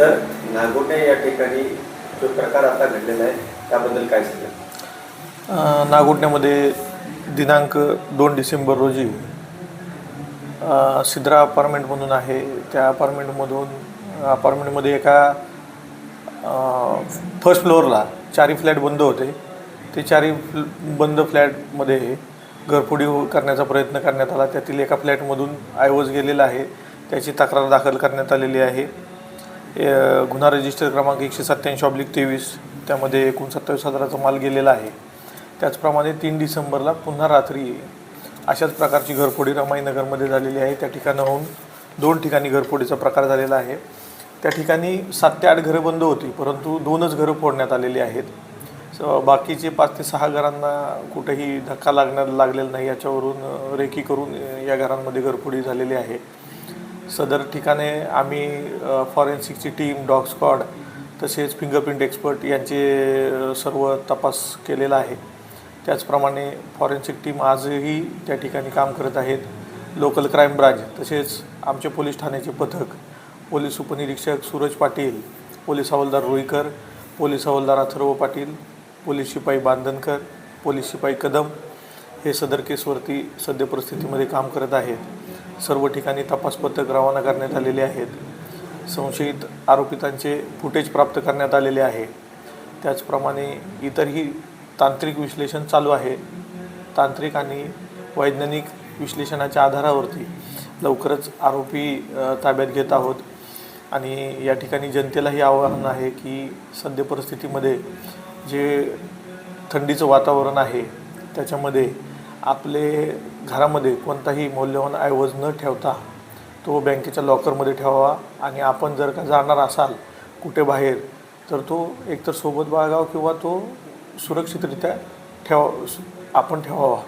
Sir नागोटे या ठिकाणी जो प्रकार आता घडलेला आहे त्याबद्दल काय सांगा नागोटण्यामध्ये दिनांक दोन डिसेंबर रोजी सिद्रा अपार्टमेंट म्हणून आहे. त्या अपार्टमेंटमधून अपार्टमेंटमध्ये एका फर्स्ट फ्लोअरला चारही फ्लॅट बंद होते. ते चारही फ्ल बंद फ्लॅटमध्ये घरफोडी करण्याचा प्रयत्न करण्यात आला. त्यातील एका फ्लॅटमधून आयवज गेलेला आहे. त्याची तक्रार दाखल करण्यात आलेली आहे. गुन्हा रजिस्टर क्रमांक एकशे सत्त्याऐंशी ऑब्लिक तेवीस त्यामध्ये एकूण सत्तावीस हजाराचा माल गेलेला आहे. त्याचप्रमाणे तीन डिसेंबरला पुन्हा रात्री अशाच प्रकारची घरफोडी रमाईनगरमध्ये झालेली आहे. त्या ठिकाणाहून दोन ठिकाणी घरफोडीचा प्रकार झालेला आहे. त्या ठिकाणी सात ते आठ घरं बंद होती परंतु दोनच घरं फोडण्यात आलेली आहेत. स- बाकीचे पाच ते सहा घरांना कुठेही धक्का लागण्या लागलेला नाही. याच्यावरून रेकी करून या घरांमध्ये घरफोडी झालेली आहे. सदर ठिकाणे आम्ही फॉरेन्सिकची टीम डॉग स्क्वॉड तसेच फिंगरप्रिंट एक्सपर्ट यांचे सर्व तपास केलेला आहे. त्याचप्रमाणे फॉरेन्सिक टीम आजही त्या ठिकाणी काम करत आहेत. लोकल क्राईम ब्रांच तसेच आमचे पोलीस ठाण्याचे पथक पोलीस उपनिरीक्षक सूरज पाटील पोलीस हवालदार रुईकर पोलीस हवालदार अथर्व पाटील पोलीस शिपाई बांधनकर पोलीस शिपाई कदम हे सदर केसवरती सद्य परिस्थितीमध्ये काम करत आहेत. सर्व ठिकाणी तपास पथक रवाना करण्यात आलेले आहेत. संशयित आरोपितांचे फुटेज प्राप्त करण्यात आलेले आहे. त्याचप्रमाणे इतरही तांत्रिक विश्लेषण चालू आहे. तांत्रिक आणि वैज्ञानिक विश्लेषणाच्या आधारावरती लवकरच आरोपी ताब्यात घेत आहोत. आणि या ठिकाणी जनतेलाही आवाहन आहे की सद्य परिस्थितीमध्ये जे थंडीचं वातावरण आहे त्याच्यामध्ये आपले घरामध्ये कोणताही मौल्यवान ऐवज न ठेवता तो बँकेच्या लॉकरमध्ये ठेवावा. आणि आपण जर का जाणार असाल कुठे बाहेर तर तो एकतर सोबत बाळगावा किंवा तो सुरक्षितरित्या ठेवा आपण ठेवावा.